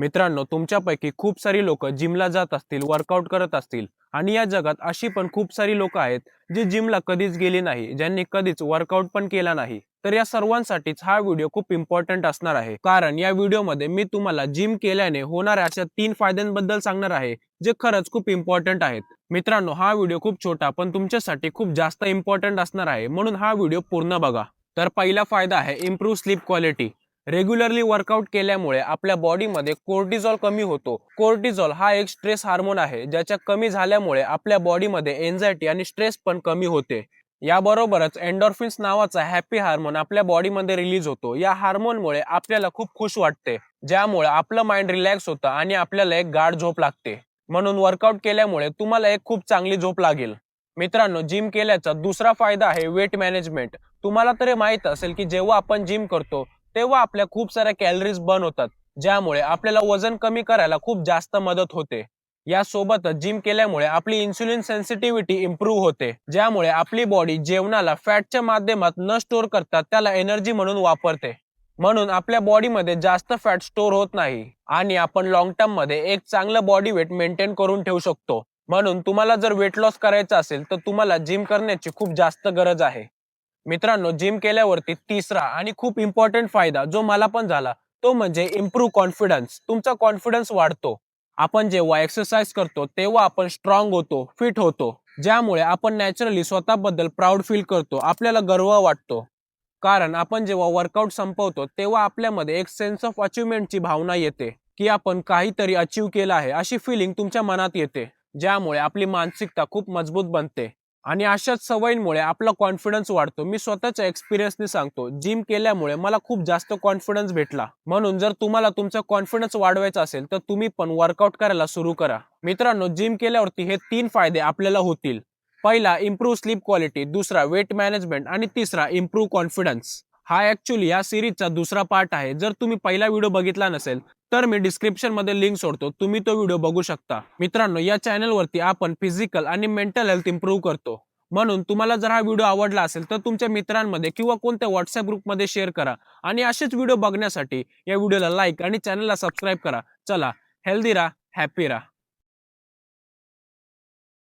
मित्रांनो तुमच्यापैकी खूप सारी लोक जिमला जात असतील वर्कआउट करत असतील आणि या जगात अशी पण खूप सारी लोक आहेत जी जिमला कधीच गेली नाही ज्यांनी कधीच वर्कआउट पण केला नाही. तर या सर्वांसाठीच हा व्हिडिओ खूप इम्पॉर्टंट असणार आहे. कारण या व्हिडिओमध्ये मी तुम्हाला जिम केल्याने होणाऱ्या अशा तीन फायद्यांबद्दल सांगणार आहे जे खरंच खूप इम्पॉर्टंट आहेत. मित्रांनो हा व्हिडिओ खूप छोटा पण तुमच्यासाठी खूप जास्त इम्पॉर्टंट असणार आहे म्हणून हा व्हिडिओ पूर्ण बघा. तर पहिला फायदा आहे improve sleep quality regularly workout केल्यामुळे आपल्या बॉडीमध्ये कोर्टिझॉल कमी होतो. कोर्टिझॉल हा एक स्ट्रेस हार्मोन आहे ज्याच्या कमी झाल्यामुळे आपल्या बॉडीमध्ये एन्झायटी आणि स्ट्रेस पण कमी होते. याबरोबरच एन्डॉर्फिन्स नावाचा हॅपी हार्मोन आपल्या बॉडीमध्ये रिलीज होतो. या हार्मोनमुळे आपल्याला खूप खुश वाटते ज्यामुळे आपलं माइंड रिलॅक्स होतं आणि आपल्याला एक गाढ झोप लागते. म्हणून वर्कआउट केल्यामुळे तुम्हाला एक खूप चांगली झोप लागेल. मित्रांनो जिम केल्याचा दुसरा फायदा आहे वेट मॅनेजमेंट. तुम्हाला तरी माहीत असेल की जेव्हा आपण जिम करतो तेव्हा आपल्या खूप साऱ्या कॅलरीज बर्न होतात ज्यामुळे आपल्याला वजन कमी करायला खूप जास्त मदत होते. यासोबतच जिम केल्यामुळे आपली इन्सुलिन सेन्सिटिव्हिटी इम्प्रूव्ह होते ज्यामुळे आपली बॉडी जेवणाला फॅटच्या माध्यमात न स्टोअर करता त्याला एनर्जी म्हणून वापरते. म्हणून आपल्या बॉडीमध्ये जास्त फॅट स्टोअर होत नाही आणि आपण लॉंग टर्ममध्ये एक चांगलं बॉडी वेट मेंटेन करून ठेवू शकतो. म्हणून तुम्हाला जर वेट लॉस करायचं असेल तर तुम्हाला जिम करण्याची खूप जास्त गरज आहे. मित्रांनो जिम केल्यावरती तिसरा आणि खूप इम्पॉर्टंट फायदा जो मला पण झाला तो म्हणजे इम्प्रूव्ह कॉन्फिडन्स तुमचा कॉन्फिडन्स वाढतो. आपण जेव्हा एक्सरसाइज करतो तेव्हा आपण स्ट्रॉंग होतो फिट होतो. ज्यामुळे आपण नॅचरली स्वतःबद्दल प्राऊड फील करतो आपल्याला गर्व वाटतो. कारण आपण जेव्हा वर्कआउट संपवतो तेव्हा आपल्यामध्ये एक सेन्स ऑफ अचिव्हमेंटची भावना येते की आपण काहीतरी अचीव केलं आहे अशी फिलिंग तुमच्या मनात येते. ज्यामुळे आपली मानसिकता खूप मजबूत बनते. आणि अशाच सवयींमुळे आपला कॉन्फिडन्स वाढतो. मी स्वतःच्या एक्सपिरियन्सने सांगतो. जिम केल्यामुळे मला खूप जास्त कॉन्फिडन्स भेटला. म्हणून जर तुम्हाला तुमचा कॉन्फिडन्स वाढवायचा असेल तर तुम्ही पण वर्कआउट करायला सुरू करा. मित्रांनो जिम केल्यावरती हे तीन फायदे आपल्याला होतील. पहिला इम्प्रूव्ह स्लीप क्वालिटी दुसरा वेट मॅनेजमेंट आणि तिसरा इम्प्रूव्ह कॉन्फिडन्स हा ऍक्च्युली या सिरीजचा दुसरा पार्ट आहे. जर तुम्ही पहिला व्हिडिओ बघितला नसेल तर मी डिस्क्रिप्शनमध्ये लिंक सोडतो. तुम्ही तो व्हिडिओ बघू शकता. मित्रांनो या चॅनलवरती आपण फिजिकल आणि मेंटल हेल्थ इम्प्रूव्ह करतो. म्हणून तुम्हाला जर हा व्हिडिओ आवडला असेल तर तुमच्या मित्रांमध्ये किंवा कोणत्या व्हॉट्सअप ग्रुपमध्ये शेअर करा. आणि असेच व्हिडिओ बघण्यासाठी या व्हिडिओला लाईक आणि चॅनलला सबस्क्राईब करा. चला हेल्दी राहा हॅपी राहा.